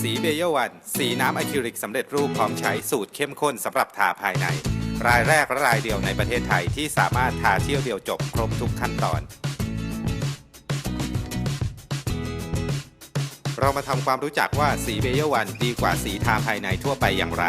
สีเบเยอร์วัน สีน้ำอะคริลิกสำเร็จรูปพร้อมใช้สูตรเข้มข้นสำหรับทาภายใน รายแรกและรายเดียวในประเทศไทยที่สามารถทาเที่ยวเดียวจบครบทุกขั้นตอน เรามาทำความรู้จักว่าสีเบเยอร์วันดีกว่าสีทาภายในทั่วไปอย่างไร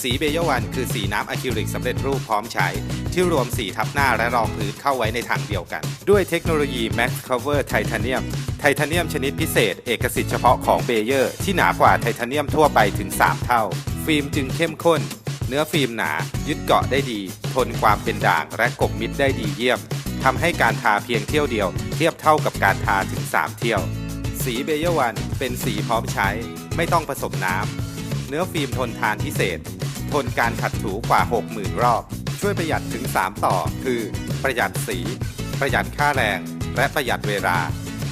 สีเบเยอร์วันคือสีน้ำอะคริลิกสำเร็จรูปพร้อมใช้ ที่รวมสีทับหน้าและรองพื้นเข้าไว้ในถังเดียวกัน ด้วยเทคโนโลยี Max Cover Titanium ไทเทเนียมชนิดพิเศษ เอกสิทธิ์เฉพาะของเบเยอร์ที่หนากว่าไทเทเนียมทั่วไปถึง 3 เท่า ฟิล์มจึงเข้มข้น เนื้อฟิล์มหนา ยึดเกาะได้ดี ทนความเป็นด่างและกบมิดได้ดีเยี่ยมทำให้การทาเพียงเที่ยวเดียว เทียบเท่ากับการทาถึง 3 เที่ยว สีเบเยอร์วันเป็นสีพร้อมใช้ ไม่ต้องผสมน้ำ เนื้อฟิล์มทนทานพิเศษ ทนการขัดถูกว่า 60,000 รอบ ช่วยประหยัดถึง 3 ต่อ คือ ประหยัดสี ประหยัดค่าแรง และประหยัดเวลา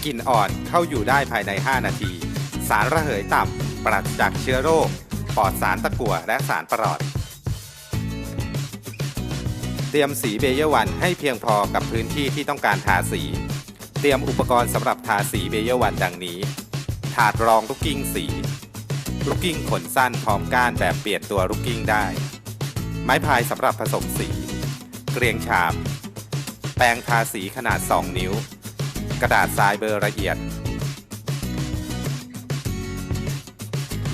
กลิ่นอ่อนเข้าอยู่ได้ภายใน 5 นาที สารระเหยต่ำ ปราศจากเชื้อโรค ปลอดสารตะกั่วและสารประหลอด เตรียมสีเบเยอร์วันให้เพียงพอกับพื้นที่ที่ต้องการทาสี เตรียมอุปกรณ์สำหรับทาสีเบเยอร์วันดังนี้ ถาดรองลูกกิ้งสี ลูกกิ้งขนสั้นพร้อมก้านแบบเปลี่ยนตัวลูกกิ้งได้ ไม้พายสำหรับผสมสี เกรียงฉาบ แปรงทาสีขนาด 2 นิ้ว กระดาษทรายเบอร์ละเอียด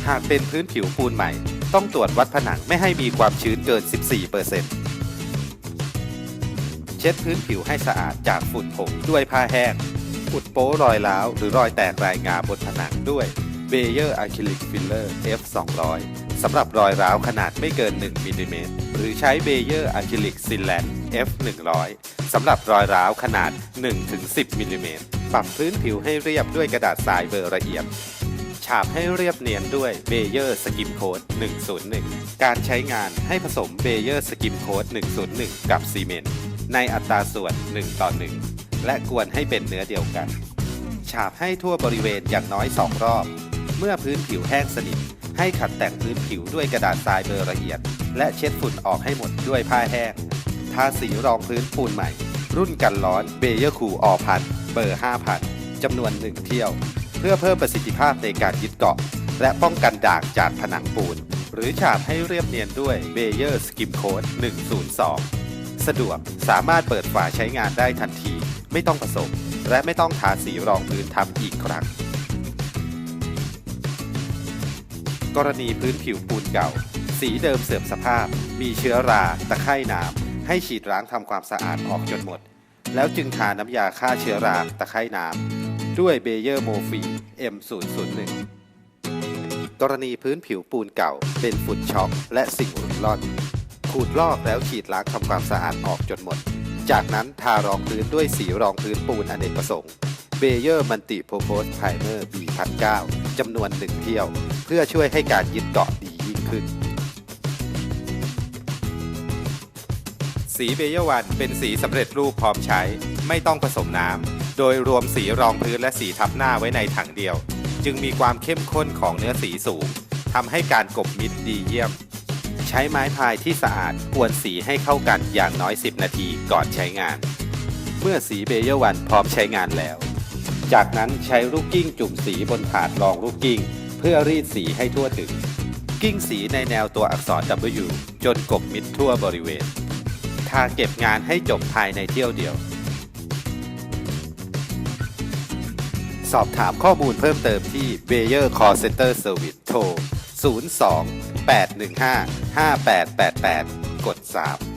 หากเป็นพื้นผิวปูนใหม่ ต้องตรวจวัดผนังไม่ให้มีความชื้นเกิน 14%เซ็ ช็ดพื้นผิวให้สะอาดจากฝุ่นผงด้วยผ้าแห้ง อุดโป๊รอยร้าวหรือรอยแตกรายงาบนผนังด้วย b a y e r Acrylic Filler F 200สำหรับรอยร้าวขนาดไม่เกิน 1มิลลิเมตรหรือใช้ b a y e r Acrylic Sealant F 100สำหรับรอยร้าวขนาด 1-10มิลลิเมตรปรับพื้นผิวให้เรียบด้วยกระดาษทรายเบอร์ละเอียดฉาบให้เรียบเนียนด้วยเบเยอร์สกิมโค้ด101 การใช้งานให้ผสมเบเยอร์สกิมโค้ด101 กับซีเมนต์ ในอัตราส่วน 1 ต่อ 1 และกวนให้เป็นเนื้อเดียวกัน ฉาบให้ทั่วบริเวณอย่างน้อย 2 รอบ เมื่อพื้นผิวแห้งสนิท ให้ขัดแต่งพื้นผิวด้วยกระดาษทรายเบอร์ละเอียด และเช็ดฝุ่นออกให้หมดด้วยผ้าแห้ง ทาสีรองพื้นปูนใหม่ รุ่นกันร้อนเบเยอร์คูออพันเบอร์ 5,000จำนวน 1 เที่ยว เพื่อเพิ่มประสิทธิภาพในการยึดเกาะ และป้องกันด่างจากผนังปูน หรือฉาบให้เรียบเนียนด้วยเบเยอร์สกิมโค้ด102 สะดวกสามารถเปิดฝาใช้งานได้ทันที ไม่ต้องผสม และไม่ต้องทาสีรองพื้นทับอีกครั้ง กรณีพื้นผิวปูนเก่า สีเดิมเสื่อมสภาพ มีเชื้อราตะไคร่น้ำให้ฉีดล้างทำความสะอาดออกจนหมด แล้วจึงทาน้ำยาฆ่าเชื้อราตะไคร่น้ำด้วยเบเยอร์โมฟี M001 กรณีพื้นผิวปูนเก่า เป็นฝุ่นช็อกและสิ่งหลุดล่อน ขูดลอกแล้วฉีดล้างทำความสะอาดออกจนหมด จากนั้นทารองพื้นด้วยสีรองพื้นปูนอเนกประสงค์เบเยอร์มันติโพโพสไพเมอร์ B1009 จำนวนหนึ่งเที่ยว เพื่อช่วยให้การยึดเกาะดียิ่งขึ้น สีเบเยอร์วันเป็นสีสำเร็จรูปพร้อมใช้ ไม่ต้องผสมน้ำ โดยรวมสีรองพื้นและสีทับหน้าไว้ในถังเดียว จึงมีความเข้มข้นของเนื้อสีสูงทำให้การกบมิดดีเยี่ยม ใช้ไม้พายที่สะอาดกวนสีให้เข้ากันอย่างน้อย 10 นาทีก่อนใช้งาน เมื่อสีเบเยอร์วันพร้อมใช้งานแล้ว จากนั้นใช้ลูกกิ้งจุ่มสีบนถาดรองลูกกิ้ง เพื่อรีดสีให้ทั่วถึง กิ้งสีในแนวตัวอักษร W จนกบมิดทั่วบริเวณ ทาเก็บงานให้จบภายในเที่ยวเดียว สอบถามข้อมูลเพิ่มเติมที่ Bayer Call Center Service โทร 02 815 5888 กด 3